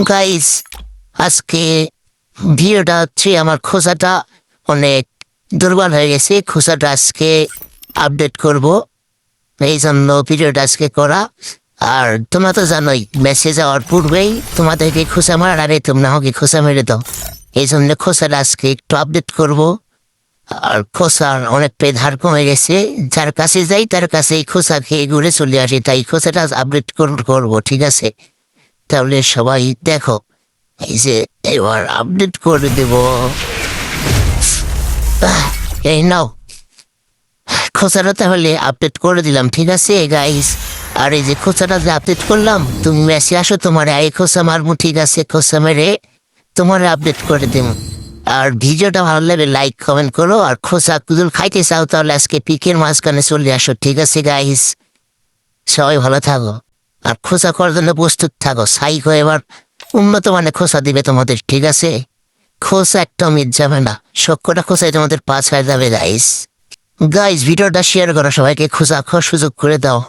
Guys আজকে ভিডিওটা হচ্ছে আমার খোসাটা অনেক দুর্বল হয়ে গেছে। খোসাটা আজকে আপডেট করব। এই জন্য ভিডিওটা আজকে করা। আর তোমরা তো জানোই মেসেজ যাওয়ার পূর্বেই তোমাদেরকে খোসা মারার আগে তোমরা আমাকে খোসা মেরে দাও। এই জন্য খোসাটা আজকে একটু আপডেট করব। আর খোসার পে ধার কমে গেছে। যার কাছে যাই, তার কাছে খোসা খেয়ে ঘুরে চলে আসি। তাই খোসাটা আপডেট করব, ঠিক আছে? তাহলে সবাই দেখো, এই যে এবার আপডেট করে দেব। এই নাও। খোঁচাটা তাহলে আপডেট করে দিলাম, ঠিক আছে গাইস আর এই যে খোঁচাটা যে আপডেট করলাম, তুমি মেসে আসো, তোমার এই খোঁচা মারমু, ঠিক আছে খোঁচা মেরে তোমার আপডেট করে দেব। আর ভিডিওটা ভালো লাগলে লাইক কমেন্ট করো, আর খোঁচা কুদুল খাইতে চাও, তাহলে আজকে পিকের মাঝখানে চলে আসো, ঠিক আছে গাইস সবাই ভালো থাকো। আর খোসা করার জন্য প্রস্তুত থাকো। সাইকো, এবার উন্নত মানে খোসা দিবে তোমাদের, ঠিক আছে? খোসা একটা মিট যাবে না। সক্যটা খোসায় তোমাদের পাঁচ হয়ে যাবে গাইস গাইস ভিডিওটা শেয়ার করো সবাইকে, খোঁচা খাওয়ার সুযোগ করে দাও।